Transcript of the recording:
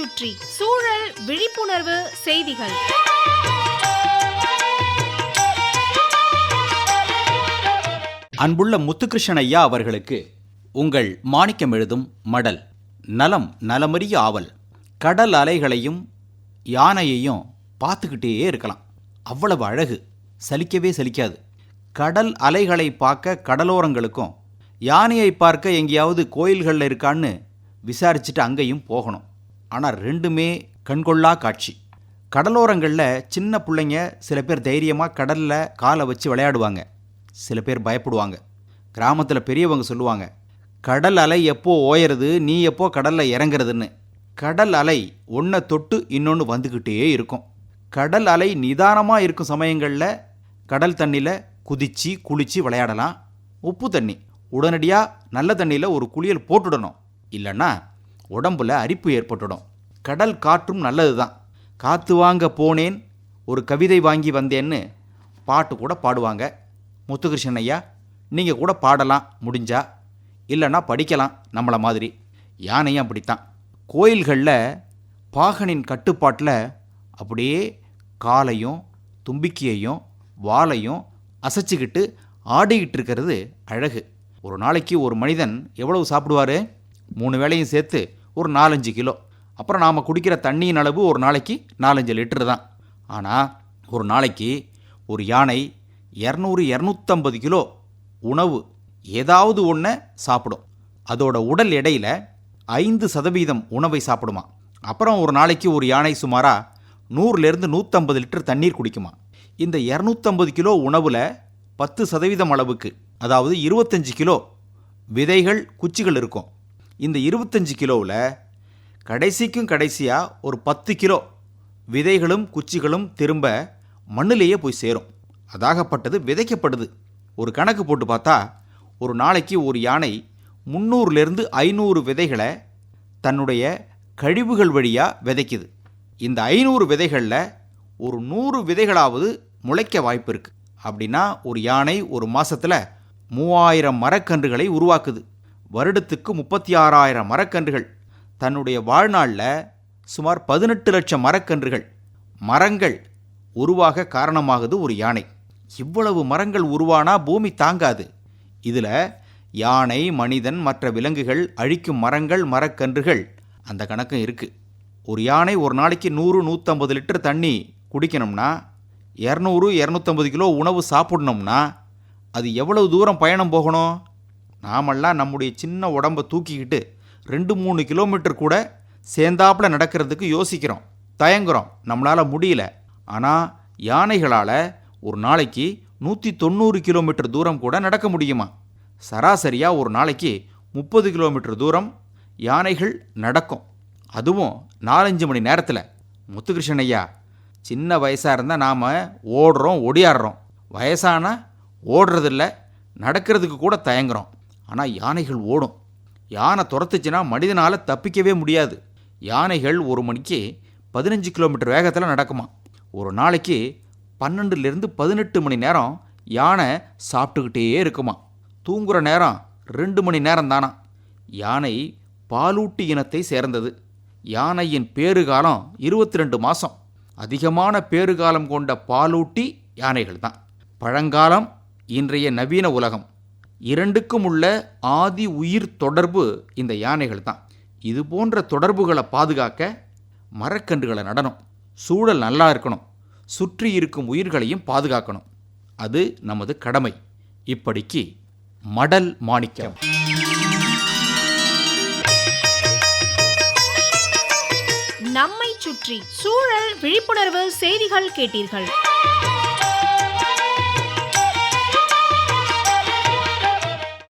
சுற்றி சூழல் விழிப்புணர்வு செய்திகள். அன்புள்ள முத்துகிருஷ்ணன் ஐயா அவர்களுக்கு உங்கள் மாணிக்கம் எழுதும் மடல் நலம் நலமறிய ஆவல் கடல் அலைகளையும் யானையையும் பார்த்துக்கிட்டே இருக்கலாம். அவ்வளவு அழகு சலிக்கவே சலிக்காது. கடல் அலைகளை பார்க்க கடலோரங்களுக்கும் யானையை பார்க்க எங்கேயாவது கோயில்களில் இருக்கான்னு விசாரிச்சுட்டு அங்கேயும் போகணும். ஆனால் ரெண்டுமே கண்கொள்ளா காட்சி. கடலோரங்களில் சின்ன பிள்ளைங்க சில பேர் தைரியமாக கடலில் காலை வச்சு விளையாடுவாங்க. சில பேர் பயப்படுவாங்க. கிராமத்தில் பெரியவங்க சொல்லுவாங்க கடல் அலை எப்போ ஓயறது நீ எப்போ கடலில் இறங்குறதுன்னு. கடல் அலை ஒன்றை தொட்டு இன்னொன்று வந்துக்கிட்டே இருக்கும். கடல் அலை நிதானமாக இருக்கும் சமயங்களில் கடல் தண்ணியில் குதித்து குளித்து விளையாடலாம். உப்பு தண்ணி. உடனடியாக நல்ல தண்ணியில் ஒரு குளியல் போட்டுடணும். இல்லைன்னா உடம்புல அரிப்பு ஏற்பட்டுடும். கடல் காற்றும் நல்லது தான் காற்று வாங்க போனேன் ஒரு கவிதை வாங்கி வந்தேன்னு பாட்டு கூட பாடுவாங்க. முத்துகிருஷ்ணன் ஐயா நீங்கள் கூட பாடலாம் முடிஞ்சா. இல்லைன்னா படிக்கலாம் நம்மளை மாதிரி. யானையும் அப்படித்தான். கோயில்களில் பாகனின் கட்டுப்பாட்டில் அப்படியே காலையும் தும்பிக்கையையும் வாளையும் அசைச்சிக்கிட்டு ஆடிக்கிட்டு இருக்கிறது அழகு. ஒரு நாளைக்கு ஒரு மனிதன் எவ்வளவு சாப்பிடுவார்? மூணு வேளையும் சேர்த்து ஒரு நாலஞ்சு கிலோ. அப்புறம் நாம் குடிக்கிற தண்ணியின் அளவு ஒரு நாளைக்கு நாலஞ்சு லிட்டரு தான். ஆனால் ஒரு நாளைக்கு ஒரு யானை இரநூறு இரநூத்தம்பது கிலோ உணவு ஏதாவது ஒன்றை சாப்பிடும். அதோட உடல் எடையில் ஐந்து சதவீதம் உணவை சாப்பிடுமா. அப்புறம் ஒரு நாளைக்கு ஒரு யானை சுமாராக நூறுலேருந்து நூற்றம்பது லிட்டர் தண்ணீர் குடிக்குமா. இந்த இரநூத்தம்பது கிலோ உணவில் பத்து சதவீதம் அளவுக்கு அதாவது இருபத்தஞ்சி கிலோ விதைகள் குச்சிகள் இருக்கும். இந்த இருபத்தஞ்சு கிலோவில் கடைசிக்கும் கடைசியாக ஒரு பத்து கிலோ விதைகளும் குச்சிகளும் திரும்ப மண்ணிலேயே போய் சேரும். அதாகப்பட்டது விதைக்கப்படுது. ஒரு கணக்கு போட்டு பார்த்தா ஒரு நாளைக்கு ஒரு யானை முந்நூறுலேருந்து ஐநூறு விதைகளை தன்னுடைய கழிவுகள் வழியாக விதைக்குது. இந்த ஐநூறு விதைகளில் ஒரு நூறு விதைகளாவது முளைக்க வாய்ப்பு இருக்குது அப்படின்னா ஒரு யானை ஒரு மாதத்தில் மூவாயிரம் மரக்கன்றுகளை உருவாக்குது. வருடத்துக்கு முப்பத்தி ஆறாயிரம் மரக்கன்றுகள். தன்னுடைய வாழ்நாளில் சுமார் பதினெட்டு லட்சம் மரக்கன்றுகள். மரங்கள் உருவாக காரணமாகுது ஒரு யானை. இவ்வளவு மரங்கள் உருவானா பூமி தாங்காது. இதில் யானை மனிதன் மற்ற விலங்குகள் அழிக்கும் மரங்கள் மரக்கன்றுகள் அந்த கணக்கும் இருக்குது ஒரு யானை ஒரு நாளைக்கு நூறு நூற்றம்பது லிட்டர் தண்ணி குடிக்கணும்னா இரநூறு இரநூத்தம்பது கிலோ உணவு சாப்பிடணும்னா அது எவ்வளவு தூரம் பயணம் போகணும்? நாமெல்லாம் நம்முடைய சின்ன உடம்பை தூக்கிக்கிட்டு ரெண்டு மூணு கிலோமீட்டர் கூட சேர்ந்தாப்புல நடக்கிறதுக்கு யோசிக்கிறோம். தயங்குறோம். நம்மளால் முடியல. ஆனால் யானைகளால் ஒரு நாளைக்கு நூற்றி தொண்ணூறு கிலோமீட்டர் தூரம் கூட நடக்க முடியுமா? சராசரியாக ஒரு நாளைக்கு முப்பது கிலோமீட்டர் தூரம் யானைகள் நடக்கும். அதுவும் நாலஞ்சு மணி நேரத்தில். முத்துகிருஷ்ணன் ஐயா சின்ன வயசாக இருந்தால் நாம் ஓடுறோம் ஒடியாடுறோம். வயசானால் ஓடுறதில்ல நடக்கிறதுக்கு கூட தயங்குறோம். ஆனால் யானைகள் ஓடும். யானை துரத்துச்சுன்னா மனிதனால் தப்பிக்கவே முடியாது. யானைகள் ஒரு மணிக்கு பதினஞ்சு கிலோமீட்டர் வேகத்தில் நடக்குமா? ஒரு நாளைக்கு பன்னெண்டுலேருந்து பதினெட்டு மணி நேரம் யானை சாப்பிட்டுக்கிட்டே இருக்குமா? தூங்குகிற நேரம் ரெண்டு மணி நேரம் தானா? யானை பாலூட்டி இனத்தை சேர்ந்தது. யானையின் பேறுகாலம் இருபத்தி ரெண்டு மாதம் அதிகமான பேறுகாலம் கொண்ட பாலூட்டி யானைகள் தான் பழங்காலம் இன்றைய நவீன உலகம். இரண்டுக்கும் உள்ள ஆதி உயிர் தொடர்பு இந்த யானைகள் தான் இது போன்ற தொடர்புகளை பாதுகாக்க மரக்கன்றுகளை நடணும். சூழல் நல்லா இருக்கணும். சுற்றி இருக்கும் உயிர்களையும் பாதுகாக்கணும். அது நமது கடமை. இப்படிக்கு மடல் மாணிக்கம். நம்மை சுற்றி சூழல் விழிப்புணர்வு செய்திகள் கேட்டீர்கள்.